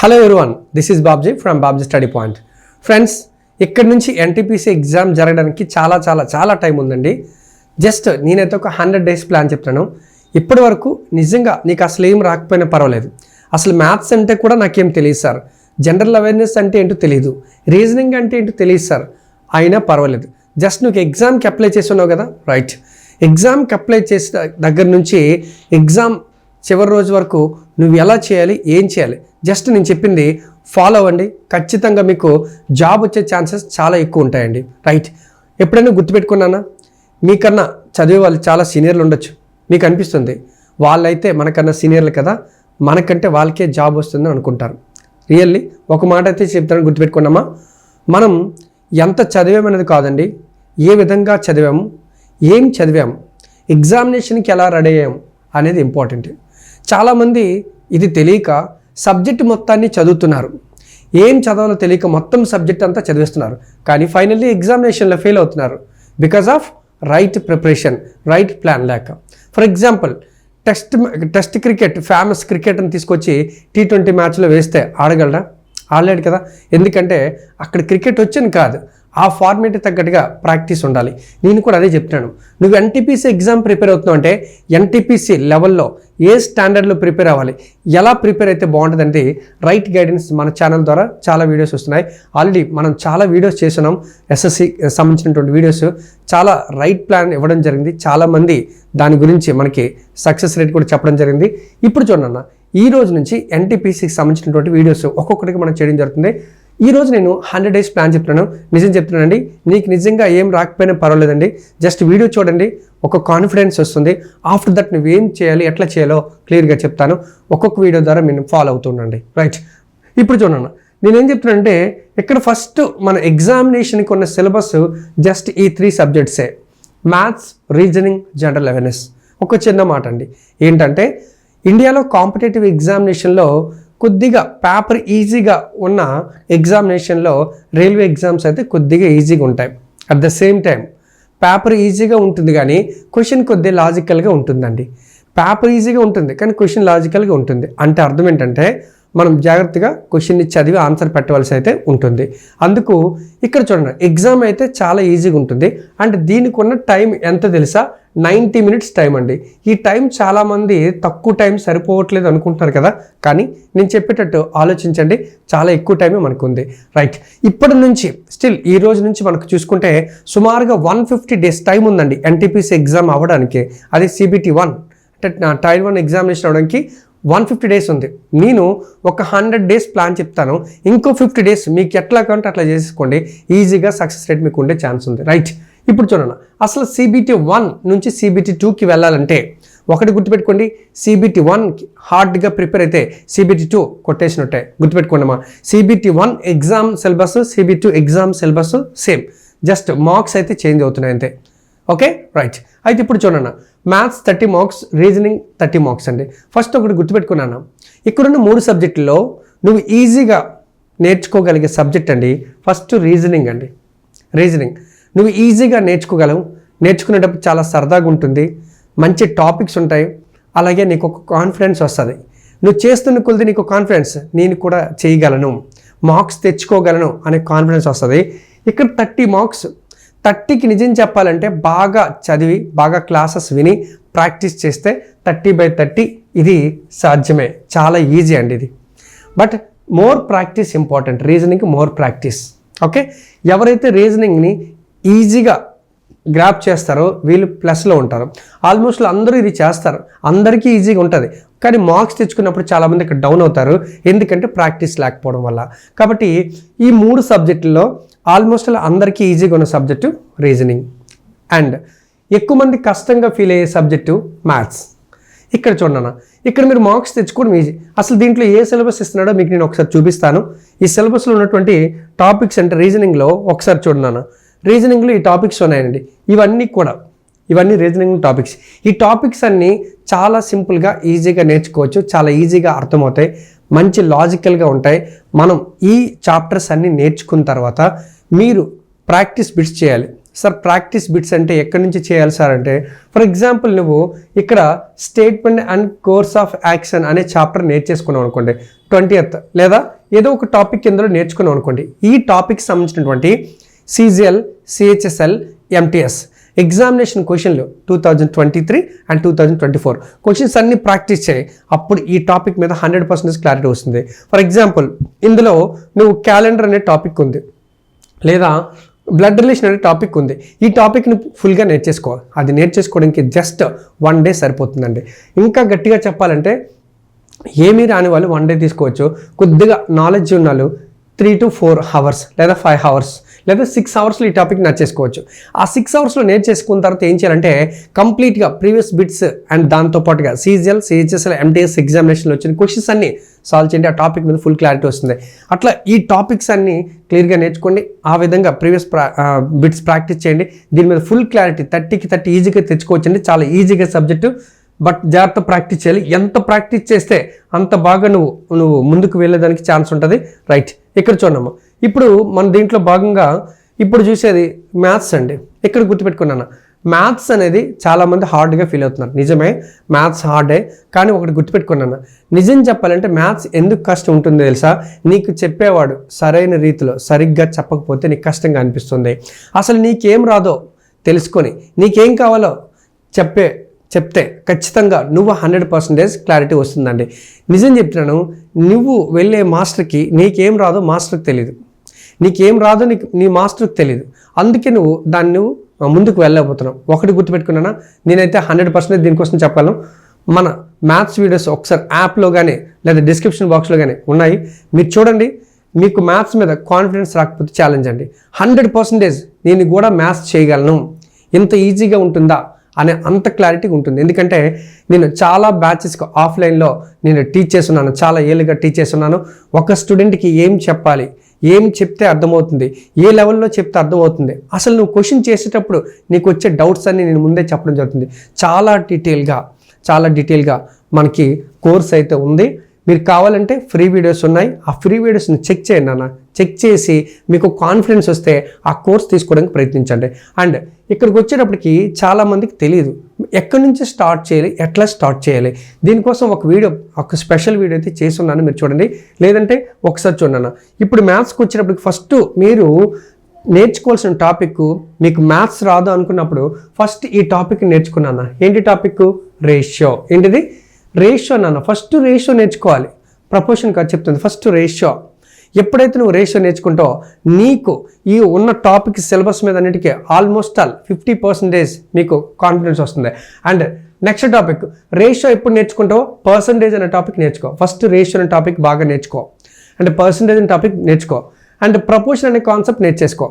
Hello everyone this is Babji from Babji study point friends ఇక్కడి నుంచి NTPC exam జరగడానికి చాలా చాలా చాలా టైం ఉందండి. జస్ట్ నేనైతే ఒక హండ్రెడ్ డేస్ ప్లాన్ చెప్తాను. ఇప్పటి వరకు నిజంగా నీకు అసలు ఏం రాకపోయినా పర్వాలేదు. అసలు మ్యాథ్స్ అంటే కూడా నాకేం తెలియదు సార్. జనరల్ అవేర్నెస్ అంటే ఏంటో తెలియదు రీజనింగ్ అంటే ఏంటో తెలియదు సార్. అయినా పర్వాలేదు. జస్ట్ నువ్వు ఎగ్జామ్కి అప్లై చేసి కదా? రైట్ ఎగ్జామ్కి అప్లై చేసిన దగ్గర నుంచి ఎగ్జామ్ చివరి రోజు వరకు నువ్వు ఎలా చేయాలి ఏం చేయాలి? జస్ట్ నేను చెప్పింది ఫాలో అవ్వండి ఖచ్చితంగా మీకు జాబ్ వచ్చే ఛాన్సెస్ చాలా ఎక్కువ ఉంటాయండి. రైట్ ఎప్పుడైనా గుర్తుపెట్టుకున్నానా మీకన్నా చదివే వాళ్ళు చాలా సీనియర్లు ఉండొచ్చు. మీకు అనిపిస్తుంది వాళ్ళైతే మనకన్నా సీనియర్లు కదా మనకంటే వాళ్ళకే జాబ్ వస్తుందని అనుకుంటారు. రియల్లీ ఒక మాట అయితే చెప్తాను గుర్తుపెట్టుకున్నామా మనం ఎంత చదివామనేది కాదండి ఏ విధంగా చదివాము ఏం చదివాము ఎగ్జామినేషన్కి ఎలా రెడీ అయ్యాము అనేది ఇంపార్టెంట్ చాలామంది ఇది తెలియక సబ్జెక్ట్ మొత్తాన్ని చదువుతున్నారు. ఏం చదవాలో తెలియక మొత్తం సబ్జెక్ట్ అంతా చదివిస్తున్నారు. కానీ ఫైనల్లీ ఎగ్జామినేషన్లో ఫెయిల్ అవుతున్నారు. Because of right preparation right plan లేక. For example test test cricket famous క్రికెట్ని తీసుకొచ్చి టీ ట్వంటీ మ్యాచ్లో వేస్తే ఆడగలరా? ఆడలేడు కదా? ఎందుకంటే అక్కడ క్రికెట్ వచ్చని కాదు. ఆ ఫార్మేట్ తగ్గట్టుగా ప్రాక్టీస్ ఉండాలి. నేను కూడా అదే చెప్తున్నాను. నువ్వు ఎన్టీపీసీ ఎగ్జామ్ ప్రిపేర్ అవుతున్నావు అంటే ఎన్టీపీసీ లెవెల్లో ఏ స్టాండర్డ్లో ప్రిపేర్ అవ్వాలి? ఎలా ప్రిపేర్ అయితే బాగుంటుందంటే రైట్ గైడెన్స్ మన ఛానల్ ద్వారా చాలా వీడియోస్ వస్తున్నాయి. ఆల్రెడీ మనం చాలా వీడియోస్ చేస్తున్నాం. ఎస్ఎస్సి సంబంధించినటువంటి వీడియోస్ చాలా రైట్ ప్లాన్ ఇవ్వడం జరిగింది. చాలామంది దాని గురించి మనకి సక్సెస్ రేట్ కూడా చెప్పడం జరిగింది. ఇప్పుడు చూడన్న ఈ రోజు నుంచి ఎన్టీపీసీకి సంబంధించినటువంటి వీడియోస్ ఒక్కొక్కటికి మనం చేయడం జరుగుతుంది. ఈ రోజు నేను హండ్రెడ్ డేస్ ప్లాన్ చెప్తున్నాను. నిజం చెప్తున్నానండి. నీకు నిజంగా ఏం రాకపోయినా పర్వాలేదండి. జస్ట్ వీడియో చూడండి. ఒక కాన్ఫిడెన్స్ వస్తుంది. ఆఫ్టర్ దట్ నువ్వు ఏం చేయాలి ఎట్లా చేయాలో క్లియర్గా చెప్తాను. ఒక్కొక్క వీడియో ద్వారా నేను ఫాలో అవుతుండండి. రైట్ ఇప్పుడు చూడండి. నేనేం చెప్తున్నానంటే ఇక్కడ ఫస్ట్ మన ఎగ్జామినేషన్కి ఉన్న సిలబస్ జస్ట్ ఈ త్రీ సబ్జెక్ట్సే మ్యాథ్స్ రీజనింగ్ జనరల్ అవేర్నెస్ ఒక చిన్న మాట అండి. ఏంటంటే ఇండియాలో కాంపిటేటివ్ ఎగ్జామినేషన్లో కొద్దిగా పేపర్ ఈజీగా ఉన్న ఎగ్జామినేషన్లో రైల్వే ఎగ్జామ్స్ అయితే కొద్దిగా ఈజీగా ఉంటాయి. At the same time paper ఈజీగా ఉంటుంది కానీ క్వశ్చన్ కొద్దిగా లాజికల్గా ఉంటుందండి. పేపర్ ఈజీగా ఉంటుంది కానీ క్వశ్చన్ లాజికల్గా ఉంటుంది. అంటే అర్థం ఏంటంటే మనం జాగ్రత్తగా క్వశ్చన్ని చదివి ఆన్సర్ పెట్టవలసి అయితే ఉంటుంది. అందుకు ఇక్కడ చూడండి ఎగ్జామ్ అయితే చాలా ఈజీగా ఉంటుంది. అండ్ దీనికి ఉన్న టైం ఎంత తెలుసా? నైంటీ మినిట్స్ టైం అండి. ఈ టైం చాలామంది తక్కువ టైం సరిపోవట్లేదు అనుకుంటున్నారు కదా. కానీ నేను చెప్పేటట్టు ఆలోచించండి చాలా ఎక్కువ టైమే మనకు ఉంది రైట్. ఇప్పటి నుంచి స్టిల్ ఈ రోజు నుంచి మనకు చూసుకుంటే సుమారుగా వన్ ఫిఫ్టీ డేస్ టైం ఉందండి ఎన్టీపీసీ ఎగ్జామ్ అవ్వడానికి అది సిబిటి వన్ అంటే టైర్ వన్ ఎగ్జామినేషన్ అవ్వడానికి వన్ ఫిఫ్టీ డేస్ ఉంది. నేను ఒక హండ్రెడ్ డేస్ ప్లాన్ చెప్తాను. ఇంకో ఫిఫ్టీ డేస్ మీకు ఎట్లా కంటే అట్లా చేసుకోండి. ఈజీగా సక్సెస్ రేట్ మీకు ఉండే ఛాన్స్ ఉంది. రైట్. ఇప్పుడు చూడండి. అసలు సిబిటి వన్ నుంచి సిబిటి టూకి వెళ్ళాలంటే ఒకటి గుర్తుపెట్టుకోండి. సిబిటి వన్ హార్డ్గా ప్రిపేర్ అయితే సిబిటి టూ కొట్టేసినట్టే. గుర్తుపెట్టుకోండి మా CBT one exam syllabus CBT two exam syllabus same. Just marks అయితే చేంజ్ అవుతున్నాయి అంతే. ఓకే? రైట్. అయితే ఇప్పుడు చూడండి maths thirty marks reasoning thirty marks అండి. ఫస్ట్ ఒకటి గుర్తుపెట్టుకున్నాను ఇక్కడున్న మూడు సబ్జెక్టుల్లో నువ్వు ఈజీగా నేర్చుకోగలిగే సబ్జెక్ట్ అండి ఫస్ట్ రీజనింగ్ అండి. రీజనింగ్. నువ్వు ఈజీగా నేర్చుకోగలవు. నేర్చుకునేటప్పుడు చాలా సరదాగా ఉంటుంది. మంచి టాపిక్స్ ఉంటాయి. అలాగే నీకు ఒక కాన్ఫిడెన్స్ వస్తుంది. నువ్వు చేస్తున్న కొలిది నీకు కాన్ఫిడెన్స్. నేను కూడా చేయగలను. మార్క్స్ తెచ్చుకోగలను అనే కాన్ఫిడెన్స్ వస్తుంది. ఇక్కడ థర్టీ మార్క్స్ థర్టీకి నిజం చెప్పాలంటే బాగా చదివి బాగా క్లాసెస్ విని ప్రాక్టీస్ చేస్తే థర్టీ బై థర్టీ ఇది సాధ్యమే. చాలా ఈజీ అండి ఇది. But more practice important reasoning more practice. Okay? ఎవరైతే రీజనింగ్ని ఈజీగా గ్రాప్ చేస్తారో వీళ్ళు ప్లస్లో ఉంటారు. ఆల్మోస్ట్ అందరూ ఇది చేస్తారు. అందరికీ ఈజీగా ఉంటుంది. కానీ మార్క్స్ తెచ్చుకున్నప్పుడు చాలామంది ఇక్కడ డౌన్ అవుతారు. ఎందుకంటే ప్రాక్టీస్ లేకపోవడం వల్ల. కాబట్టి ఈ మూడు సబ్జెక్టుల్లో ఆల్మోస్ట్ అందరికీ ఈజీగా ఉన్న సబ్జెక్టు రీజనింగ్. అండ్ ఎక్కువ మంది కష్టంగా ఫీల్ అయ్యే సబ్జెక్టు మ్యాథ్స్. ఇక్కడ చూడన్నా ఇక్కడ మీరు మార్క్స్ తెచ్చుకోవడం ఈజీ. అసలు దీంట్లో ఏ సిలబస్ ఇస్తున్నాడో మీకు నేను ఒకసారి చూపిస్తాను. ఈ సిలబస్లో ఉన్నటువంటి టాపిక్స్ అంటే రీజనింగ్లో ఒకసారి చూడన్నాను రీజనింగ్లో ఈ టాపిక్స్ ఉన్నాయండి. ఇవన్నీ కూడా ఇవన్నీ రీజనింగ్ టాపిక్స్. ఈ టాపిక్స్ అన్నీ చాలా సింపుల్గా ఈజీగా నేర్చుకోవచ్చు చాలా ఈజీగా అర్థమవుతాయి. మంచి లాజికల్గా ఉంటాయి. మనం ఈ చాప్టర్స్ అన్నీ నేర్చుకున్న తర్వాత మీరు ప్రాక్టీస్ బిట్స్ చేయాలి. సార్ ప్రాక్టీస్ బిట్స్ అంటే ఎక్కడి నుంచి చేయాలి సార్ అంటే ఫర్ ఎగ్జాంపుల్ నువ్వు ఇక్కడ statement and course of action అనే చాప్టర్ నేర్చేసుకున్నావు అనుకోండి ట్వంటీయత్ లేదా ఏదో ఒక టాపిక్ ఇందులో నేర్చుకున్నావు అనుకోండి ఈ టాపిక్ సంబంధించినటువంటి సిజిఎల్ సిహెచ్ఎస్ఎల్ ఎంటీఎస్ ఎగ్జామినేషన్ క్వశ్చన్లు two thousand twenty three and two thousand twenty four questions అన్ని ప్రాక్టీస్ చేయి. అప్పుడు ఈ టాపిక్ మీద హండ్రెడ్ పర్సెంటేజ్ క్లారిటీ వస్తుంది. ఫర్ ఎగ్జాంపుల్ ఇందులో నువ్వు క్యాలెండర్ అనే టాపిక్ ఉంది. లేదా బ్లడ్ రిలేషన్ అనే టాపిక్ ఉంది. ఈ టాపిక్ని ఫుల్గా నేర్చేసుకో. అది నేర్చేసుకోవడానికి జస్ట్ వన్ డే సరిపోతుందండి. ఇంకా గట్టిగా చెప్పాలంటే ఏమీ రాని వాళ్ళు వన్ డే తీసుకోవచ్చు. కొద్దిగా నాలెడ్జ్ ఉన్న వాళ్ళు త్రీ టు ఫోర్ అవర్స్ లేదా ఫైవ్ అవర్స్ లేదా సిక్స్ అవర్స్లో ఈ టాపిక్ నచ్చేసుకోవచ్చు. ఆ సిక్స్ అవర్స్లో నేర్చేసుకున్న తర్వాత ఏం చేయాలంటే కంప్లీట్గా ప్రీవియస్ బిట్స్ అండ్ దాంతో పాటుగా సీజిఎల్ సిహెచ్ఎస్ఎల్ ఎంటీఎస్ ఎగ్జామినేషన్లో వచ్చిన క్వశ్చన్స్ అన్ని సాల్వ్ చేయండి. ఆ టాపిక్ మీద ఫుల్ క్లారిటీ వస్తుంది. అట్లా ఈ టాపిక్స్ అన్ని క్లియర్గా నేర్చుకోండి. ఆ విధంగా ప్రీవియస్ ప్రా బిట్స్ ప్రాక్టీస్ చేయండి. దీని మీద ఫుల్ క్లారిటీ థర్టీకి థర్టీ ఈజీగా తెచ్చుకోవచ్చండి. చాలా ఈజీగా సబ్జెక్టు బట్ జాగ్రత్త ప్రాక్టీస్ చేయాలి. ఎంత ప్రాక్టీస్ చేస్తే అంత బాగా నువ్వు నువ్వు ముందుకు వెళ్ళేదానికి ఛాన్స్ ఉంటుంది. రైట్ ఇక్కడ చూడమ్మా ఇప్పుడు మన దీంట్లో భాగంగా ఇప్పుడు చూసేది మ్యాథ్స్ అండి. ఇక్కడ గుర్తుపెట్టుకున్నాను మ్యాథ్స్ అనేది చాలామంది హార్డ్గా ఫీల్ అవుతున్నారు. నిజమే మ్యాథ్స్ హార్డే కానీ ఒకటి గుర్తుపెట్టుకున్నాను నిజం చెప్పాలంటే మ్యాథ్స్ ఎందుకు కష్టం ఉంటుందో తెలుసా? నీకు చెప్పేవాడు సరైన రీతిలో సరిగ్గా చెప్పకపోతే నీకు కష్టంగా అనిపిస్తుంది. అసలు నీకేం రాదో తెలుసుకొని నీకేం కావాలో చెప్పే చెప్తే ఖచ్చితంగా నువ్వు హండ్రెడ్ పర్సెంటేజ్ క్లారిటీ వస్తుందండి. నిజం చెప్తున్నాను నువ్వు వెళ్ళే మాస్టర్కి నీకేం రాదో మాస్టర్కి తెలియదు నీకేం రాదో నీకు నీ మాస్టర్కి తెలియదు అందుకే నువ్వు దాన్ని నువ్వు ముందుకు వెళ్ళలేకపోతున్నావు ఒకటి గుర్తుపెట్టుకున్నానా? నేనైతే హండ్రెడ్ పర్సెంటేజ్ దీనికోసం చెప్పగలను. మన మ్యాథ్స్ వీడియోస్ ఒకసారి యాప్లో కానీ లేదా డిస్క్రిప్షన్ బాక్స్లో కానీ ఉన్నాయి. మీరు చూడండి. మీకు మ్యాథ్స్ మీద కాన్ఫిడెన్స్ రాకపోతే ఛాలెంజ్ అండి. హండ్రెడ్ పర్సెంటేజ్ నేను కూడా మ్యాథ్స్ చేయగలను. ఇంత ఈజీగా ఉంటుందా? అనే అంత క్లారిటీ ఉంటుంది. ఎందుకంటే నేను చాలా బ్యాచెస్కి ఆఫ్లైన్లో నేను టీచ్ చేస్తున్నాను. చాలా ఏళ్ళుగా టీచ్ చేస్తున్నాను. ఒక స్టూడెంట్కి ఏం చెప్పాలి? ఏం చెప్తే అర్థమవుతుంది? ఏ లెవెల్లో చెప్తే అర్థమవుతుంది? అసలు నువ్వు క్వశ్చన్ చేసేటప్పుడు నీకు వచ్చే డౌట్స్ అన్ని నేను ముందే చెప్పడం జరుగుతుంది. చాలా డీటెయిల్గా చాలా డీటెయిల్గా మనకి కోర్స్ అయితే ఉంది. మీరు కావాలంటే ఫ్రీ వీడియోస్ ఉన్నాయి. ఆ ఫ్రీ వీడియోస్ని చెక్ చేయండి అన్న చెక్ చేసి మీకు కాన్ఫిడెన్స్ వస్తే ఆ కోర్స్ తీసుకోవడానికి ప్రయత్నించండి. అండ్ ఇక్కడికి వచ్చేటప్పటికి చాలామందికి తెలియదు ఎక్కడి నుంచి స్టార్ట్ చేయాలి? ఎట్లా స్టార్ట్ చేయాలి? దీనికోసం ఒక వీడియో ఒక స్పెషల్ వీడియో అయితే చేసి ఉన్నాను మీరు చూడండి. లేదంటే ఒకసారి చూడండి. ఇప్పుడు మ్యాథ్స్కి వచ్చినప్పటికి ఫస్ట్ మీరు నేర్చుకోవాల్సిన టాపిక్ మీకు మ్యాథ్స్ రాదు అనుకున్నప్పుడు ఫస్ట్ ఈ టాపిక్ నేర్చుకున్నాను ఏంటి టాపిక్? రేషియో. ఏంటిది? రేషియో నాన్న. ఫస్ట్ రేషియో నేర్చుకోవాలి. ప్రపోర్షన్ కాదు చెప్తుంది. First ratio. ఎప్పుడైతే నువ్వు రేషియో నేర్చుకుంటావో నీకు ఈ ఉన్న టాపిక్ సిలబస్ మీద అన్నిటికీ ఆల్మోస్ట్ ఆల్ ఫిఫ్టీ పర్సెంటేజ్ మీకు కాన్ఫిడెన్స్ వస్తుంది. అండ్ నెక్స్ట్ టాపిక్ రేషియో ఎప్పుడు నేర్చుకుంటావో పర్సంటేజ్ అనే టాపిక్ నేర్చుకో. ఫస్ట్ రేషియో అనే టాపిక్ బాగా నేర్చుకో. అండ్ పర్సంటేజ్ అనే టాపిక్ నేర్చుకో. అండ్ ప్రపోర్షన్ అనే కాన్సెప్ట్ నేర్చేసుకో.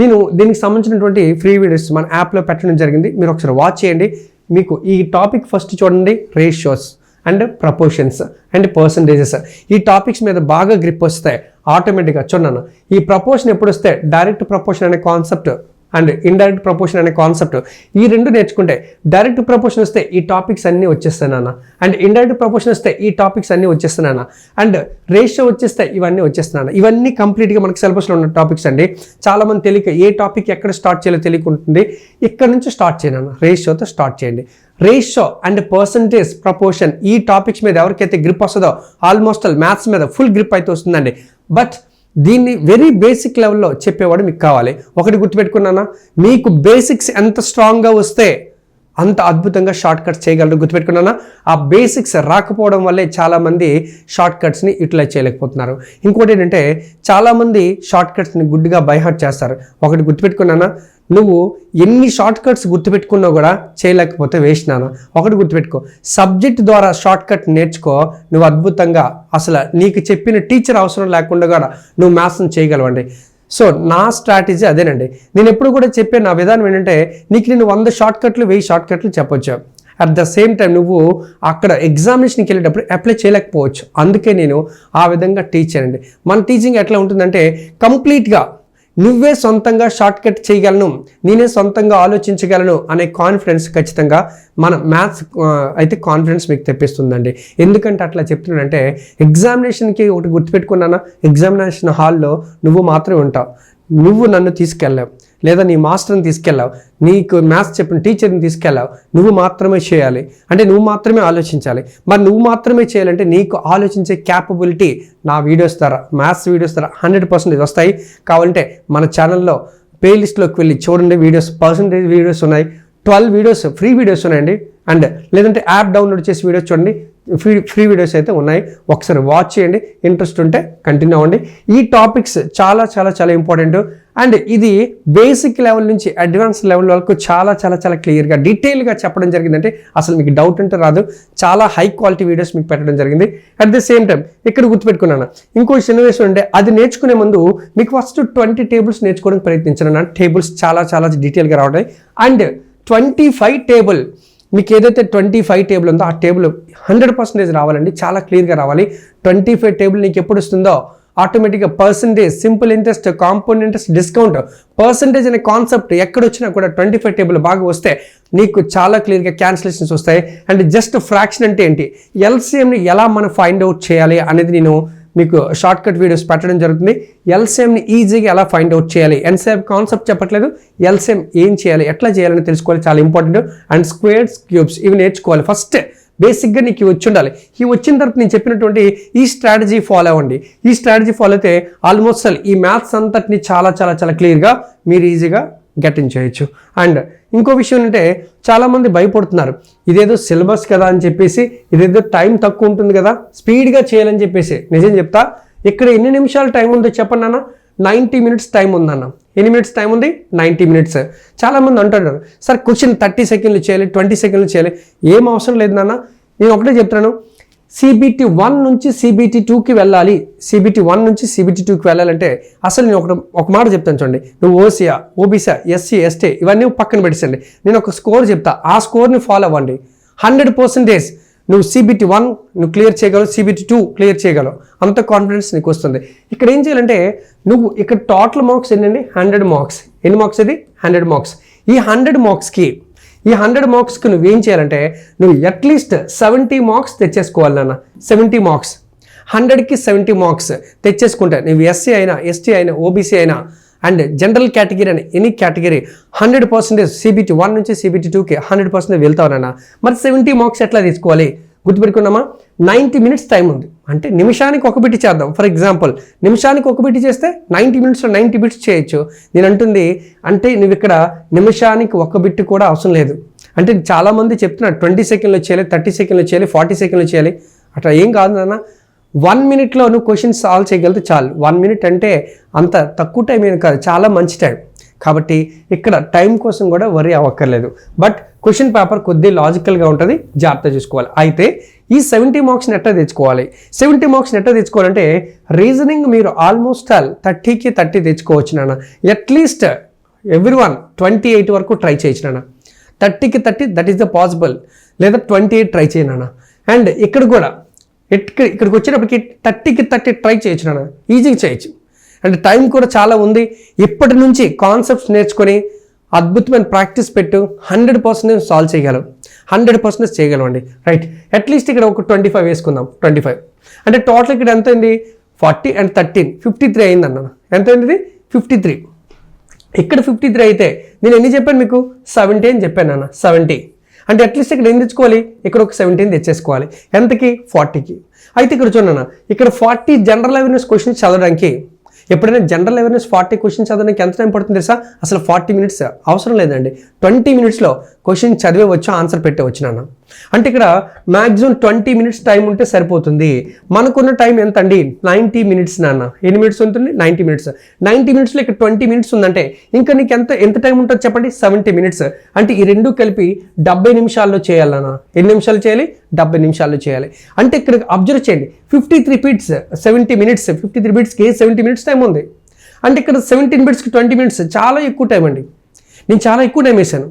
నేను దీనికి సంబంధించినటువంటి ఫ్రీ వీడియోస్ మన యాప్లో పెట్టడం జరిగింది. మీరు ఒకసారి వాచ్ చేయండి. మీకు ఈ టాపిక్ ఫస్ట్ చూడండి ratios and proportions and percentages. ఈ టాపిక్స్ మీద బాగా గ్రిప్ వస్తాయి. ఆటోమేటిక్గా చూడన్నాను ఈ ప్రపోర్షన్ ఎప్పుడు వస్తే? డైరెక్ట్ ప్రపోర్షన్ అనే కాన్సెప్ట్ అండ్ ఇండైరెక్ట్ ప్రపోర్షన్ అనే కాన్సెప్ట్ ఈ రెండు నేర్చుకుంటే డైరెక్ట్ ప్రపోర్షన్ వస్తే ఈ టాపిక్స్ అన్నీ వచ్చేస్తున్నానా అండ్ ఇండైరెక్ట్ ప్రపోర్షన్ వస్తే ఈ టాపిక్స్ అన్నీ వచ్చేస్తున్నానా అండ్ రేషియో వచ్చేస్తే ఇవన్నీ వచ్చేస్తున్నాను ఇవన్నీ కంప్లీట్గా మనకి సిలబస్లో ఉన్న టాపిక్స్ అండి. చాలామంది తెలియక ఏ టాపిక్ ఎక్కడ స్టార్ట్ చేయాలో తెలియకుంటుంది. ఇక్కడ నుంచి స్టార్ట్ చేయను రేషియోతో స్టార్ట్ చేయండి. రేషియో అండ్ పర్సంటేజ్ ప్రపోర్షన్ ఈ టాపిక్స్ మీద ఎవరికైతే గ్రిప్ వస్తుందో ఆల్మోస్ట్ ఆల్ మ్యాథ్స్ మీద ఫుల్ గ్రిప్ అయితే వస్తుందండి. బట్ దీన్ని వెరీ బేసిక్ లెవెల్లో చెప్పేవాడు మీకు కావాలి. ఒకటి గుర్తుపెట్టుకున్నానా? మీకు బేసిక్స్ ఎంత స్ట్రాంగ్గా వస్తే అంత అద్భుతంగా షార్ట్ కట్స్ చేయగలరు గుర్తుపెట్టుకున్నానా? ఆ బేసిక్స్ రాకపోవడం వల్లే చాలామంది షార్ట్ కట్స్ని యూటిలైజ్ చేయలేకపోతున్నారు. ఇంకోటి ఏంటంటే చాలామంది షార్ట్ కట్స్ని గుడ్డిగా బైహార్ట్ చేస్తారు. ఒకటి గుర్తుపెట్టుకున్నానా? నువ్వు ఎన్ని షార్ట్ కట్స్ గుర్తుపెట్టుకున్నా కూడా చేయలేకపోతే వేస్ట్ నాన్న. ఒకటి గుర్తుపెట్టుకో. సబ్జెక్ట్ ద్వారా షార్ట్ కట్ నేర్చుకో నువ్వు అద్భుతంగా అసలు నీకు చెప్పిన టీచర్ అవసరం లేకుండా కూడా నువ్వు మ్యాథ్స్ని చేయగలవండి. సో నా స్ట్రాటజీ అదేనండి. నేను ఎప్పుడు కూడా చెప్పే నా విధానం ఏంటంటే నీకు నేను వంద షార్ట్ కట్లు వెయ్యి షార్ట్ కట్లు చెప్పొచ్చు. అట్ ద సేమ్ టైం నువ్వు అక్కడ ఎగ్జామినేషన్కి వెళ్ళేటప్పుడు అప్లై చేయలేకపోవచ్చు. అందుకే నేను ఆ విధంగా టీచర్ అండి. మన టీచింగ్ ఎట్లా ఉంటుందంటే కంప్లీట్గా నువ్వే సొంతంగా షార్ట్ కట్ చేయగలను నేనే సొంతంగా ఆలోచించగలను అనే కాన్ఫిడెన్స్ ఖచ్చితంగా మన మ్యాథ్స్ అయితే కాన్ఫిడెన్స్ మీకు తెప్పిస్తుందండి. ఎందుకంటే అట్లా చెప్తున్నానంటే ఎగ్జామినేషన్కి ఒకటి గుర్తుపెట్టుకున్నానా ఎగ్జామినేషన్ హాల్లో నువ్వు మాత్రమే ఉంటావు. నువ్వు నన్ను తీసుకెళ్ళావు లేదా నీ మాస్టర్ని తీసుకెళ్ళావు. నీకు మ్యాథ్స్ చెప్పిన టీచర్ని తీసుకెళ్ళావు. నువ్వు మాత్రమే చేయాలి. అంటే నువ్వు మాత్రమే ఆలోచించాలి. మరి నువ్వు మాత్రమే చేయాలంటే నీకు ఆలోచించే క్యాపబిలిటీ నా వీడియోస్ ద్వారా మ్యాథ్స్ వీడియోస్ ద్వారా హండ్రెడ్ పర్సెంటేజ్ వస్తాయి. కావాలంటే మన ఛానల్లో ప్లేలిస్ట్లోకి వెళ్ళి చూడండి. వీడియోస్ పర్సంటేజ్ వీడియోస్ ఉన్నాయి. ట్వెల్వ్ వీడియోస్ ఫ్రీ వీడియోస్ ఉన్నాయండి. అండ్ లేదంటే యాప్ డౌన్లోడ్ చేసి వీడియోస్ చూడండి. ఫ్రీ ఫ్రీ వీడియోస్ అయితే ఉన్నాయి. ఒకసారి వాచ్ చేయండి. ఇంట్రెస్ట్ ఉంటే కంటిన్యూ అవ్వండి. ఈ టాపిక్స్ చాలా చాలా చాలా ఇంపార్టెంట్ అండ్ ఇది బేసిక్ లెవెల్ నుంచి అడ్వాన్స్ లెవెల్ వరకు చాలా చాలా చాలా క్లియర్గా డీటెయిల్గా చెప్పడం జరిగిందంటే అసలు మీకు డౌట్ అంటే రాదు. చాలా హై క్వాలిటీ వీడియోస్ మీకు పెట్టడం జరిగింది. అట్ ద సేమ్ టైం ఇక్కడ గుర్తుపెట్టుకున్నాను. ఇంకో చిన్న విషయం అంటే అది నేర్చుకునే ముందు మీకు ఫస్ట్ ట్వంటీ టేబుల్స్ నేర్చుకోవడానికి ప్రయత్నించాను. టేబుల్స్ చాలా చాలా డీటెయిల్గా రావడం. అండ్ ట్వంటీ ఫైవ్ టేబుల్ మీకు ఏదైతే ట్వంటీ ఫైవ్ టేబుల్ ఉందో ఆ టేబుల్ హండ్రెడ్ పర్సెంటేజ్ రావాలండి చాలా క్లియర్గా రావాలి. ట్వంటీ ఫైవ్ టేబుల్ నీకు ఎప్పుడు వస్తుందో ఆటోమేటిక్గా percentage simple interest compound interest discount percentage అనే కాన్సెప్ట్ ఎక్కడ వచ్చినా కూడా ట్వంటీ ఫైవ్ టేబుల్ బాగా వస్తే నీకు చాలా క్లియర్గా క్యాన్సిలేషన్స్ వస్తాయి. అండ్ జస్ట్ ఫ్రాక్షన్ అంటే ఏంటి? ఎల్సిఎంని ఎలా మనం ఫైండ్ అవుట్ చేయాలి అనేది నేను మీకు షార్ట్ కట్ వీడియోస్ పెట్టడం జరుగుతుంది. ఎల్సిఎంని ఈజీగా ఎలా ఫైండ్ అవుట్ చేయాలి? ఎన్సేప్ కాన్సెప్ట్ చెప్పట్లేదు. ఎల్సిఎం ఏం చేయాలి? ఎట్లా చేయాలని తెలుసుకోవాలి. చాలా ఇంపార్టెంట్ అండ్ స్క్వేర్స్ క్యూబ్స్ ఇవి నేర్చుకోవాలి. ఫస్ట్ బేసిక్గా నీకు వచ్చి ఉండాలి. ఇవి వచ్చిన తర్వాత నేను చెప్పినటువంటి ఈ స్ట్రాటజీ ఫాలో అవ్వండి. ఈ స్ట్రాటజీ ఫాలో అయితే ఆల్మోస్ట్ ఈ మ్యాథ్స్ అంతటిని చాలా చాలా చాలా క్లియర్గా మీరు ఈజీగా గెట్ చేయొచ్చు. అండ్ ఇంకో విషయం ఏంటంటే చాలామంది భయపడుతున్నారు. ఇదేదో సిలబస్ కదా అని చెప్పేసి ఇదేదో టైం తక్కువ ఉంటుంది కదా స్పీడ్గా చేయాలని చెప్పేసి. నిజం చెప్తా ఇక్కడ ఎన్ని నిమిషాలు టైం ఉందో చెప్పండి అన్న నైంటీ మినిట్స్ టైం ఉందన్న ఎన్ని మినిట్స్ టైం ఉంది? Ninety minutes. చాలామంది అంటున్నారు సార్ క్వశ్చన్ థర్టీ సెకండ్లు చేయాలి ట్వంటీ సెకండ్లు చేయాలి. ఏం అవసరం లేదు నాన్న. నేను ఒకటే చెప్తాను సిబిటి వన్ నుంచి సిబిటి టూకి వెళ్ళాలి. సిబిటి వన్ నుంచి సిబిటి టూకి వెళ్ళాలంటే అసలు నేను ఒక ఒక మాట చెప్తాను చూడండి. నువ్వు ఓసీఆ ఓబీసా ఎస్సీ ఎస్టీ ఇవన్నీ పక్కన పెట్టేసండి నేను ఒక స్కోర్ చెప్తా. ఆ స్కోర్ని ఫాలో అవ్వండి. హండ్రెడ్ పర్సెంటేజ్ నువ్వు సిబిటి వన్ నువ్వు క్లియర్ చేయగలవు సిబిటి టూ క్లియర్ చేయగలవు. అంత కాన్ఫిడెన్స్ నీకు వస్తుంది. ఇక్కడ ఏం చేయాలంటే నువ్వు ఇక్కడ టోటల్ మార్క్స్ ఎన్నండి? హండ్రెడ్ మార్క్స్ ఎన్ని మార్క్స్ ఇది? హండ్రెడ్ మార్క్స్ ఈ హండ్రెడ్ మార్క్స్కి ఈ హండ్రెడ్ మార్క్స్కి నువ్వు ఏం చేయాలంటే నువ్వు అట్లీస్ట్ సెవెంటీ మార్క్స్ తెచ్చేసుకోవాలి నాన్న. సెవెంటీ మార్క్స్ హండ్రెడ్కి సెవెంటీ మార్క్స్ తెచ్చేసుకుంటే నువ్వు ఎస్సీ అయినా ఎస్టీ అయినా ఓబీసీ అయినా అండ్ జనరల్ కేటగిరీ అని any category hundred percentage CBT one నుంచి సిబిటీ టూకి హండ్రెడ్ పర్సెంటేజ్ వెళ్తావనన్నా మరి సెవెంటీ మార్క్స్ ఎట్లా తీసుకోవాలి? గుర్తుపెట్టుకున్నామా? నైంటీ మినిట్స్ టైం ఉంది. అంటే నిమిషానికి ఒక బిట్టి చేద్దాం. ఫర్ ఎగ్జాంపుల్ నిమిషానికి ఒక బిట్టి చేస్తే నైంటీ మినిట్స్లో నైంటీ బిట్స్ చేయొచ్చు. నేను అంటుంది అంటే నువ్వు ఇక్కడ నిమిషానికి ఒక బిట్ కూడా అవసరం లేదు. అంటే చాలామంది చెప్తున్నారు ట్వంటీ సెకండ్లో చేయాలి థర్టీ సెకండ్లో చేయాలి ఫార్టీ సెకండ్లో చేయాలి. అట్లా ఏం కాదు నాన్న. వన్ మినిట్లో నువ్వు క్వశ్చన్ సాల్వ్ చేయగలిగితే చాలు. వన్ మినిట్ అంటే అంత తక్కువ టైం ఏం కాదు. చాలా మంచి టైం. కాబట్టి ఇక్కడ టైం కోసం కూడా వరి అవ్వక్కర్లేదు. బట్ క్వశ్చన్ పేపర్ కొద్ది లాజికల్గా ఉంటుంది జాగ్రత్త చూసుకోవాలి. అయితే ఈ సెవెంటీ మార్క్స్ని నెట్ట తెచ్చుకోవాలి? సెవెంటీ మార్క్స్ నెట్ట తెచ్చుకోవాలంటే రీజనింగ్ మీరు ఆల్మోస్ట్ ఆల్ థర్టీకి థర్టీ తెచ్చుకోవచ్చు నాన్న. At least every one twenty eight వరకు ట్రై చేయొచ్చు నాన్న. థర్టీకి thirty that is the possible లేదా ట్వంటీ ఎయిట్ ట్రై చేయనా అండ్ ఇక్కడ కూడా ఇక్కడ ఇక్కడికి వచ్చేటప్పటికి థర్టీకి థర్టీ ట్రై చేయొచ్చు నాన్న. ఈజీగా చేయొచ్చు. అంటే టైం కూడా చాలా ఉంది. ఇప్పటి నుంచి కాన్సెప్ట్స్ నేర్చుకొని అద్భుతమైన ప్రాక్టీస్ పెట్టు హండ్రెడ్ పర్సెంటేజ్ సాల్వ్ చేయగలం హండ్రెడ్ పర్సెంటేజ్ చేయగలం అండి రైట్ అట్లీస్ట్ ఇక్కడ ఒక ట్వంటీ ఫైవ్ వేసుకుందాం. ట్వంటీ ఫైవ్ అంటే టోటల్ ఇక్కడ ఎంత అయింది? Forty and thirteen fifty three అయింది అన్న ఎంత అయింది ఫిఫ్టీ త్రీ ఇక్కడ ఫిఫ్టీ త్రీ అయితే నేను ఎన్ని చెప్పాను మీకు? సెవెంటీ అని చెప్పాను అన్న. సెవెంటీ అంటే అట్లీస్ట్ ఇక్కడ ఏం తెచ్చుకోవాలి? ఇక్కడ ఒక సెవెంటీన్ తెచ్చేసుకోవాలి. ఎంతకి? ఫార్టీకి అయితే ఇక్కడ చూడన్న ఇక్కడ ఫార్టీ జనరల్ అవేర్నెస్ క్వశ్చన్స్ చదవడానికి ఎప్పుడైనా జనరల్ అవేర్నెస్ ఫార్టీ క్వశ్చన్స్ చదవడానికి ఎంత టైం పడుతుంది తెలుసా? అసలు ఫార్టీ మినిట్స్ అవసరం లేదండి. ట్వంటీ మినిట్స్లో క్వశ్చన్ చదివేవచ్చు ఆన్సర్ పెట్టవచ్చు నాన్న. అంటే ఇక్కడ మ్యాక్సిమం ట్వంటీ మినిట్స్ టైం ఉంటే సరిపోతుంది. మనకున్న టైం ఎంత అండి నైంటీ మినిట్స్ నాన్న. ఎన్ని మినిట్స్ ఉంటుంది? Ninety minutes. నైంటీ మినిట్స్లో ఇక్కడ ట్వంటీ మినిట్స్ ఉందంటే ఇంకా నీకు ఎంత ఎంత టైం ఉంటుంది చెప్పండి? Seventy minutes. అంటే ఈ రెండు కలిపి డెబ్బై నిమిషాల్లో చేయాలన్నా ఎన్ని నిమిషాలు చేయాలి? డెబ్బై నిమిషాల్లో చేయాలి. అంటే ఇక్కడ అబ్జర్వ్ చేయండి. Fifty three bits seventy minutes fifty three బీట్స్కి seventy minutes time ఉంది. అంటే ఇక్కడ సెవెంటీన్ మినిట్స్కి ట్వంటీ మినిట్స్ చాలా ఎక్కువ టైం అండి. నేను చాలా ఎక్కువ టైం వేసాను.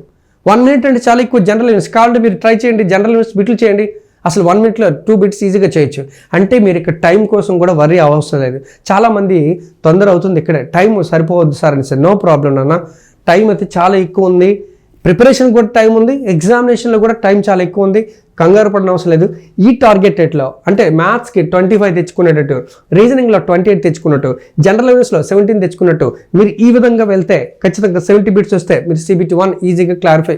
వన్ మినిట్ అంటే చాలా ఎక్కువ జనరల్ యూనిట్స్ కావాలంటే మీరు ట్రై చేయండి జనరల్ యూనిట్స్ బిట్లు చేయండి. అసలు వన్ మినిట్లో టూ బిట్స్ ఈజీగా చేయొచ్చు. అంటే మీరు ఇక్కడ టైం కోసం కూడా వరీ అవసరం లేదు. చాలామంది తొందర అవుతుంది ఇక్కడే. టైం సరిపోవద్దు సార్ అని సార్. నో ప్రాబ్లం నాన్న. టైం అయితే చాలా ఎక్కువ ఉంది. ప్రిపరేషన్ కూడా టైం ఉంది. ఎగ్జామినేషన్లో కూడా టైం చాలా ఎక్కువ ఉంది. కంగారు పడిన అవసరం లేదు. ఈ టార్గెట్ రేట్లో అంటే మ్యాథ్స్కి ట్వంటీ ఫైవ్ తెచ్చుకునేటట్టు రీజనింగ్లో ట్వంటీ ఎయిట్ తెచ్చుకున్నట్టు జనరల్ అవేర్నెస్లో సెవెంటీన్ తెచ్చుకున్నట్టు మీరు ఈ విధంగా వెళ్తే ఖచ్చితంగా సెవెంటీ బిట్స్ వస్తే మీరు సిబిటీ వన్ ఈజీగా క్లారిఫై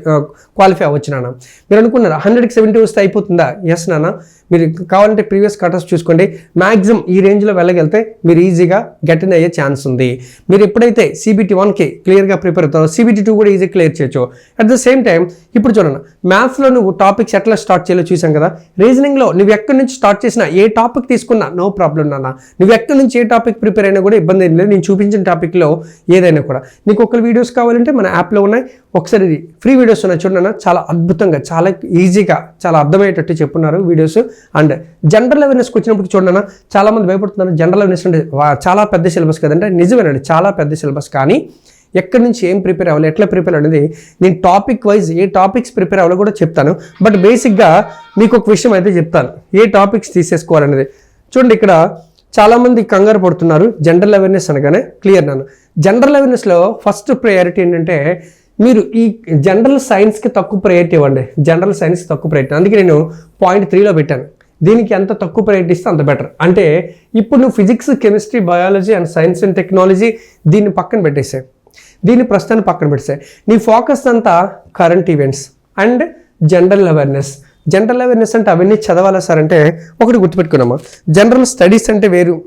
క్వాలిఫై అవ్వచ్చు నాన్న. మీరు అనుకున్నారు హండ్రెడ్కి సెవెంటీ వస్తే అయిపోతుందా? ఎస్ నాన్న. మీరు కావాలంటే ప్రీవియస్ కటర్స్ చూసుకోండి. మ్యాక్సిమం ఈ రేంజ్లో వెళ్ళగలితే మీరు ఈజీగా గెటన్ అయ్యే ఛాన్స్ ఉంది. మీరు ఎప్పుడైతే సిబిటీ వన్కి క్లియర్గా ప్రిపేర్ అవుతారో సిబిటీ టూ కూడా ఈజీ క్లియర్ చేయొచ్చు. అట్ ద సేమ్ టైం ఇప్పుడు చూడండి మ్యాథ్స్లో నువ్వు టాపిక్స్ ఎట్లా స్టార్ట్ చేయాలో చూసాం కదా. రీజనింగ్లో నువ్వు ఎక్కడి నుంచి స్టార్ట్ చేసినా ఏ టాపిక్ తీసుకున్నా నో ప్రాబ్లం నాన్న. నువ్వు ఎక్కడి నుంచి ఏ టాపిక్ ప్రిపేర్ అయినా కూడా ఇబ్బంది ఏం లేదు. నేను చూపించిన టాపిక్లో ఏదైనా కూడా. నీకు ఒకరి వీడియోస్ కావాలంటే మన యాప్లో ఉన్నాయి. ఒకసారి ఫ్రీ వీడియోస్ ఉన్నాయి చూడన్నా చాలా అద్భుతంగా చాలా ఈజీగా చాలా అర్థమయ్యేటట్టు చెప్పున్నారు వీడియోస్. అండ్ జనరల్ అవేర్నెస్కి వచ్చినప్పుడు చూడన్నా చాలా మంది భయపడుతున్నారు. జనరల్ అవేర్నెస్ అంటే చాలా పెద్ద సిలబస్ కదంటే నిజమేనండి చాలా పెద్ద సిలబస్. కానీ ఎక్కడి నుంచి ఏం ప్రిపేర్ అవ్వాలి ఎట్లా ప్రిపేర్ అనేది నేను టాపిక్ వైజ్ ఏ టాపిక్స్ ప్రిపేర్ అవ్వాలో కూడా చెప్తాను. బట్ బేసిక్గా మీకు ఒక విషయం అయితే చెప్తాను. ఏ టాపిక్స్ తీసేసుకోవాలనేది చూడండి ఇక్కడ చాలామంది కంగారు పడుతున్నారు. జనరల్ అవేర్నెస్ అనగానే క్లియర్ నాను జనరల్ అవేర్నెస్లో ఫస్ట్ ప్రయారిటీ ఏంటంటే మీరు ఈ జనరల్ సైన్స్కి తక్కువ ప్రయారిటీ ఇవ్వండి. జనరల్ సైన్స్కి తక్కువ ప్రయారిటీ అందుకే నేను పాయింట్ త్రీలో పెట్టాను. దీనికి ఎంత తక్కువ ప్రయారిటీ ఇస్తే అంత బెటర్ అంటే ఇప్పుడు నువ్వు physics chemistry biology and science and technology దీన్ని పక్కన పెట్టేసాయి. దీన్ని ప్రస్తుతాన్ని పక్కన పెడితే నీ ఫోకస్ అంతా current events and general awareness general awareness అంటే అవన్నీ చదవాలా సార్ అంటే ఒకటి గుర్తుపెట్టుకున్నామా? జనరల్ స్టడీస్ అంటే వేరు.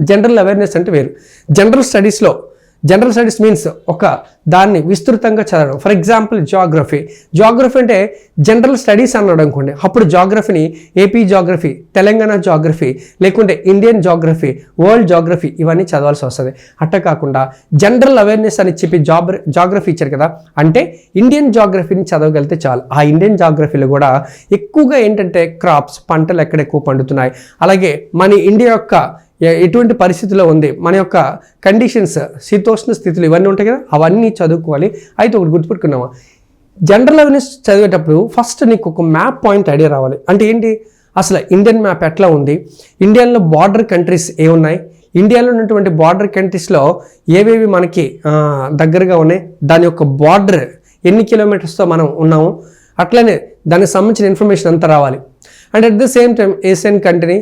జనరల్ అవేర్నెస్ అంటే వేరు. జనరల్ స్టడీస్లో జనరల్ స్టడీస్ మీన్స్ ఒక దాన్ని విస్తృతంగా చదవడం. ఫర్ ఎగ్జాంపుల్ జాగ్రఫీ జాగ్రఫీ అంటే జనరల్ స్టడీస్ అన్నాడు అనుకోండి. అప్పుడు జాగ్రఫీని ఏపీ జాగ్రఫీ తెలంగాణ జాగ్రఫీ లేకుంటే ఇండియన్ జాగ్రఫీ వరల్డ్ జాగ్రఫీ ఇవన్నీ చదవాల్సి వస్తుంది. అట్ట కాకుండా జనరల్ అవేర్నెస్ అని చెప్పి జాబ్ జాగ్రఫీ ఇచ్చారు కదా అంటే ఇండియన్ జాగ్రఫీని చదవగలిగితే చాలు. ఆ ఇండియన్ జాగ్రఫీలో కూడా ఎక్కువగా ఏంటంటే క్రాప్స్ పంటలు ఎక్కడ ఎక్కువ పండుతున్నాయి. అలాగే మన ఇండియా యొక్క ఎటువంటి పరిస్థితిలో ఉంది? మన యొక్క కండిషన్స్ శీతోష్ణ స్థితులు ఇవన్నీ ఉంటాయి కదా అవన్నీ చదువుకోవాలి. అయితే ఒకటి గుర్తుపెట్టుకున్నామా? జనరల్ అవేర్నెస్ చదివేటప్పుడు ఫస్ట్ నీకు ఒక మ్యాప్ పాయింట్ ఐడియా రావాలి. అంటే ఏంటి? అసలు ఇండియన్ మ్యాప్ ఎట్లా ఉంది? ఇండియాలో బార్డర్ కంట్రీస్ ఏ ఉన్నాయి ఇండియాలో ఉన్నటువంటి బార్డర్ కంట్రీస్లో ఏవేవి మనకి దగ్గరగా ఉన్నాయి? దాని యొక్క బార్డర్ ఎన్ని కిలోమీటర్స్తో మనం ఉన్నాము? అట్లనే దానికి సంబంధించిన ఇన్ఫర్మేషన్ అంతా రావాలి. And at the same time Asian country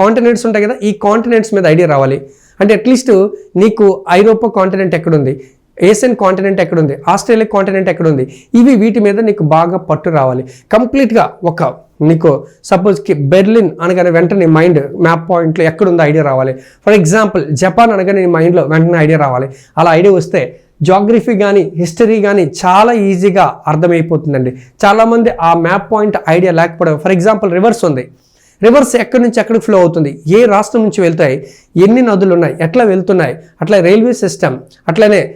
continents ఉంటాయి కదా ఈ కాంటినెంట్స్ మీద ఐడియా రావాలి. అంటే అట్లీస్ట్ నీకు ఐరోపా కాంటినెంట్ ఎక్కడుంది ఏషియన్ కాంటినెంట్ ఎక్కడుంది ఆస్ట్రేలియా కాంటినెంట్ ఎక్కడుంది ఇవి వీటి మీద నీకు బాగా పట్టు రావాలి. కంప్లీట్గా ఒక నీకు సపోజ్కి బెర్లిన్ అనగానే వెంటనే మైండ్ మ్యాప్ పాయింట్లో ఎక్కడుందో ఐడియా రావాలి. ఫర్ ఎగ్జాంపుల్ జపాన్ అనగానే నీ మైండ్లో వెంటనే ఐడియా రావాలి. అలా ఐడియా వస్తే జాగ్రఫీ కానీ హిస్టరీ కానీ చాలా ఈజీగా అర్థమైపోతుందండి. చాలామంది ఆ మ్యాప్ పాయింట్ ఐడియా లేకపోవడం ఫర్ ఎగ్జాంపుల్ రివర్స్ ఉంది. రివర్స్ ఎక్కడి నుంచి ఎక్కడికి ఫ్లో అవుతుంది? ఏ రాష్ట్రం నుంచి వెళ్తాయి? ఎన్ని నదులు ఉన్నాయి? ఎట్లా వెళ్తున్నాయి? అట్లా రైల్వే సిస్టమ్ అట్లనే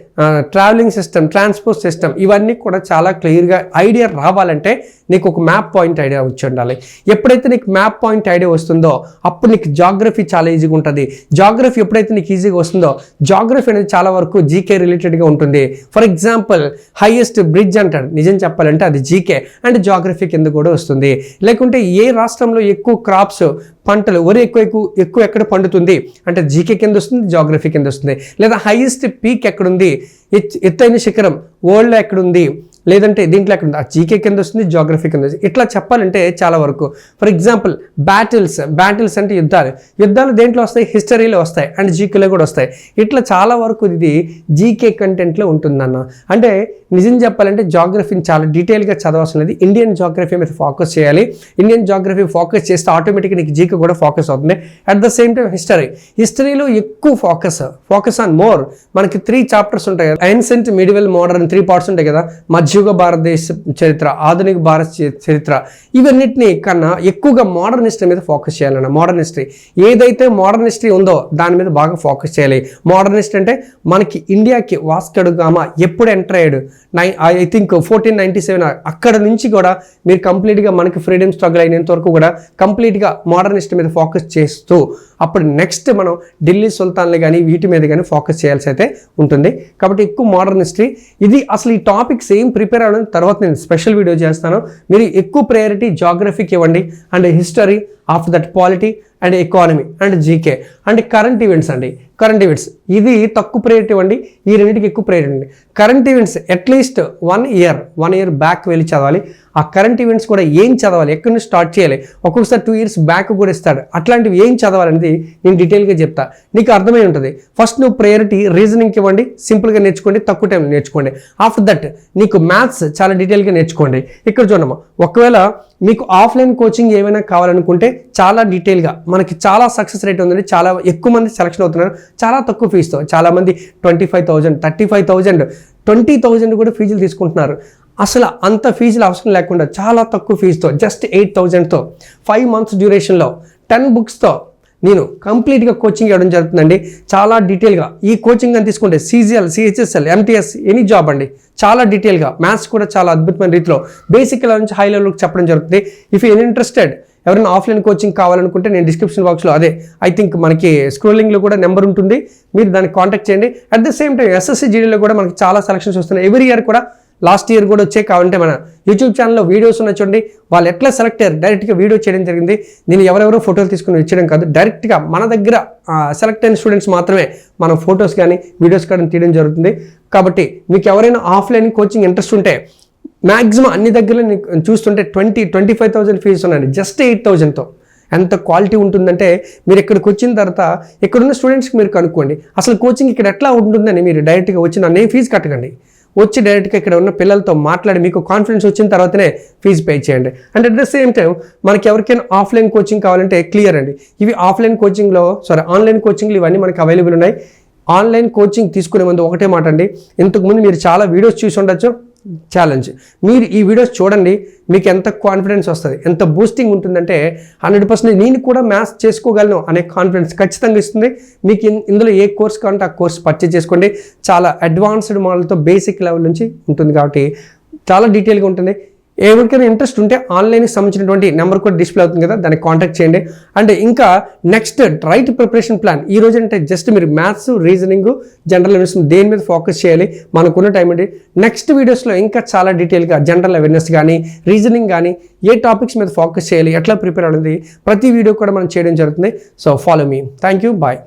ట్రావెలింగ్ సిస్టమ్ ట్రాన్స్పోర్ట్ సిస్టమ్ ఇవన్నీ కూడా చాలా క్లియర్గా ఐడియా రావాలంటే నీకు ఒక మ్యాప్ పాయింట్ ఐడియా వచ్చి ఉండాలి. ఎప్పుడైతే నీకు మ్యాప్ పాయింట్ ఐడియా వస్తుందో అప్పుడు నీకు జాగ్రఫీ చాలా ఈజీగా ఉంటుంది. జాగ్రఫీ ఎప్పుడైతే నీకు ఈజీగా వస్తుందో జాగ్రఫీ అనేది చాలా వరకు జీకే రిలేటెడ్గా ఉంటుంది. ఫర్ ఎగ్జాంపుల్ హైయెస్ట్ బ్రిడ్జ్ అంటాడు. నిజం చెప్పాలంటే అది జీకే అండ్ జాగ్రఫీ కింద కూడా వస్తుంది. లేకుంటే ఏ రాష్ట్రంలో ఎక్కువ క్రాప్స్ పంటలు వరి ఎక్కువ ఎక్కువ ఎక్కువ ఎక్కడ పండుతుంది? అంటే జీకే కింద వస్తుంది జాగ్రఫీ కింద వస్తుంది. లేదా హైయెస్ట్ పీక్ ఎక్కడుంది? ఎత్- ఎత్తైన శిఖరం వరల్డ్లో ఎక్కడుంది? లేదంటే దీంట్లో ఎక్కడ ఉంది? జీకే కింద వస్తుంది జాగ్రఫీ కింద వస్తుంది. ఇట్లా చెప్పాలంటే చాలా వరకు ఫర్ ఎగ్జాంపుల్ బ్యాటిల్స్ బ్యాటిల్స్ అంటే యుద్ధాలు. యుద్ధాలు దేంట్లో వస్తాయి? హిస్టరీలో వస్తాయి అండ్ జీకేలో కూడా వస్తాయి. ఇట్లా చాలా వరకు ఇది జీకే కంటెంట్లో ఉంటుందన్న. అంటే నిజం చెప్పాలంటే జాగ్రఫీని చాలా డీటెయిల్గా చదవాల్సినది. ఇండియన్ జాగ్రఫీ మీద ఫోకస్ చేయాలి. ఇండియన్ జాగ్రఫీ ఫోకస్ చేస్తే ఆటోమేటిక్గా నీకు జీకే కూడా ఫోకస్ అవుతుంది. At the same time history హిస్టరీలో ఎక్కువ ఫోకస్ ఫోకస్ ఆన్ మోర్ మనకి త్రీ చాప్టర్స్ ఉంటాయి కదా. Ancient medieval modern three parts ఉంటాయి కదా. మధ్య మధ్యయుగ భారతదేశ చరిత్ర ఆధునిక భారత చరిత్ర ఇవన్నిటిని కన్నా ఎక్కువగా మోడర్న్ హిస్టరీ మీద ఫోకస్ చేయాలన్న మోడర్న్ హిస్టరీ ఏదైతే మోడర్న్ హిస్టరీ ఉందో దాని మీద బాగా ఫోకస్ చేయాలి. మోడర్న్ హిస్టరీ అంటే మనకి ఇండియాకి వాస్కడు గామా ఎప్పుడు ఎంటర్ అయ్యాడు? నై I think fourteen ninety seven అక్కడ నుంచి కూడా మీరు కంప్లీట్గా మనకి ఫ్రీడమ్ స్ట్రగుల్ అయినంత వరకు కూడా కంప్లీట్గా మోడర్న్ హిస్టరీ మీద ఫోకస్ చేస్తూ అప్పుడు నెక్స్ట్ మనం ఢిల్లీ సుల్తాన్లు కానీ వీటి మీద కానీ ఫోకస్ చేయాల్సి అయితే ఉంటుంది. కాబట్టి ఎక్కువ మోడర్న్ హిస్టరీ ఇది అసలు ఈ టాపిక్స్ ఏం ప్రిపేర్ అవ్వడం తర్వాత నేను స్పెషల్ వీడియో చేస్తాను. మీరు ఎక్కువ ప్రయారిటీ జాగ్రఫీకి ఇవ్వండి. And history after that polity and economy and GK and current events అండి. కరెంట్ ఈవెంట్స్ ఇది తక్కువ ప్రయారిటీ ఇవ్వండి. ఈ రెండింటికి ఎక్కువ ప్రయారిటీ ఇవ్వండి. Current events at least one year one year back వెళ్ళి చదవాలి. ఆ కరెంట్ ఈవెంట్స్ కూడా ఏం చదవాలి? ఎక్కడి నుంచి స్టార్ట్ చేయాలి? ఒక్కొక్కసారి టూ ఇయర్స్ బ్యాక్ కూడా ఇస్తాడు. అట్లాంటివి ఏం చదవాలనేది నేను డీటెయిల్గా చెప్తా. నీకు అర్థమై ఉంటుంది. ఫస్ట్ నువ్వు ప్రయారిటీ రీజనింగ్కి ఇవ్వండి. సింపుల్గా నేర్చుకోండి. తక్కువ టైం నేర్చుకోండి. ఆఫ్టర్ దట్ నీకు మ్యాథ్స్ చాలా డీటెయిల్గా నేర్చుకోండి. ఇక్కడ చూడమ్మా. ఒకవేళ మీకు ఆఫ్లైన్ కోచింగ్ ఏమైనా కావాలనుకుంటే చాలా డీటెయిల్గా మనకి చాలా సక్సెస్ రేట్ ఉందండి. చాలా ఎక్కువ మంది సెలక్షన్ అవుతున్నారు. చాలా తక్కువ ఫీజుతో చాలామంది twenty five thousand thirty five thousand twenty thousand కూడా ఫీజులు తీసుకుంటున్నారు. అసలు అంత ఫీజులు అవసరం లేకుండా చాలా తక్కువ ఫీజుతో జస్ట్ ఎయిట్ థౌజండ్తో ఫైవ్ మంత్స్ డ్యూరేషన్లో టెన్ బుక్స్తో నేను కంప్లీట్గా కోచింగ్ ఇవ్వడం జరుగుతుందండి. చాలా డీటెయిల్గా ఈ కోచింగ్ అని తీసుకుంటే CGL CHSL MTS any job అండి. చాలా డీటెయిల్గా మ్యాథ్స్ కూడా చాలా అద్భుతమైన రీతిలో బేసిక్ లెవెల్ నుంచి హై లెవెల్కి చెప్పడం జరుగుతుంది. ఇఫ్ యూ ఇంట్రెస్టెడ్ ఎవరైనా ఆఫ్లైన్ కోచింగ్ కావాలనుకుంటే నేను డిస్క్రిప్షన్ బాక్స్లో అదే ఐ థింక్ మనకి స్క్రోలింగ్లో కూడా నెంబర్ ఉంటుంది. మీరు దాన్ని కాంటాక్ట్ చేయండి. At the same time SSC జీడీలో కూడా మనకి చాలా సెలక్షన్స్ వస్తున్నాయి. ఎవ్రీ ఇయర్ కూడా లాస్ట్ ఇయర్ కూడా వచ్చే కావాలంటే మన యూట్యూబ్ ఛానల్లో వీడియోస్ ఉన్న చూడండి. వాళ్ళు ఎట్లా సెలెక్ట్ అయ్యారు? డైరెక్ట్గా వీడియో చేయడం జరిగింది. నేను ఎవరెవరో ఫోటోలు తీసుకుని ఇచ్చడం కాదు. డైరెక్ట్గా మన దగ్గర సెలెక్ట్ అయిన స్టూడెంట్స్ మాత్రమే మనం ఫొటోస్ కానీ వీడియోస్ కానీ తీయడం జరుగుతుంది. కాబట్టి మీకు ఎవరైనా ఆఫ్లైన్ కోచింగ్ ఇంట్రెస్ట్ ఉంటే మ్యాక్సిమం అన్ని దగ్గర చూస్తుంటే twenty twenty five thousand fee ఉన్నాయండి. జస్ట్ ఎయిట్ థౌజండ్తో ఎంత క్వాలిటీ ఉంటుందంటే మీరు ఇక్కడికి వచ్చిన తర్వాత ఇక్కడున్న స్టూడెంట్స్కి మీరు కనుక్కోండి. అసలు కోచింగ్ ఇక్కడ ఎట్లా ఉంటుందని మీరు డైరెక్ట్గా వచ్చి నన్ను ఫీజు కట్టకండి. వచ్చి డైరెక్ట్గా ఇక్కడ ఉన్న పిల్లలతో మాట్లాడి మీకు కాన్ఫిడెన్స్ వచ్చిన తర్వాతనే ఫీజు పే చేయండి. And at the same time మనకి ఎవరికైనా ఆఫ్లైన్ కోచింగ్ కావాలంటే క్లియర్ అండి. ఇవి ఆఫ్లైన్ కోచింగ్లో సారీ ఆన్లైన్ కోచింగ్లు ఇవన్నీ మనకి అవైలబుల్ ఉన్నాయి. ఆన్లైన్ కోచింగ్ తీసుకునే ముందు ఒకటే మాట అండి. ఇంతకుముందు మీరు చాలా వీడియోస్ చూసి ఉండొచ్చు. ఛాలెంజ్ మీరు ఈ వీడియోస్ చూడండి మీకు ఎంత కాన్ఫిడెన్స్ వస్తుంది ఎంత బూస్టింగ్ ఉంటుందంటే హండ్రెడ్ పర్సెంట్ నేను కూడా మ్యాథ్స్ చేసుకోగలను అనే కాన్ఫిడెన్స్ ఖచ్చితంగా ఇస్తుంది. మీకు ఇందులో ఏ కోర్స్ కావాలంటే ఆ కోర్స్ పర్చేజ్ చేసుకోండి. చాలా అడ్వాన్స్డ్ మోడల్తో బేసిక్ లెవెల్ నుంచి ఉంటుంది కాబట్టి చాలా డీటెయిల్గా ఉంటుంది. ఎవరికైనా ఇంట్రెస్ట్ ఉంటే ఆన్లైన్కి సంబంధించినటువంటి నెంబర్ కూడా డిస్ప్లే అవుతుంది కదా దాన్ని కాంటాక్ట్ చేయండి. అండ్ ఇంకా నెక్స్ట్ రైట్ ప్రిపరేషన్ ప్లాన్ ఈ రోజు అంటే జస్ట్ మీరు మ్యాథ్స్ రీజనింగ్ జనరల్ అవేర్నెస్ దేని మీద ఫోకస్ చేయాలి మనకున్న టైం ఏంటి? నెక్స్ట్ వీడియోస్లో ఇంకా చాలా డీటెయిల్గా జనరల్ అవేర్నెస్ కానీ రీజనింగ్ కానీ ఏ టాపిక్స్ మీద ఫోకస్ చేయాలి ఎట్లా ప్రిపేర్ అవుతుంది ప్రతి వీడియో కూడా మనం చేయడం జరుగుతుంది. So follow me thank you bye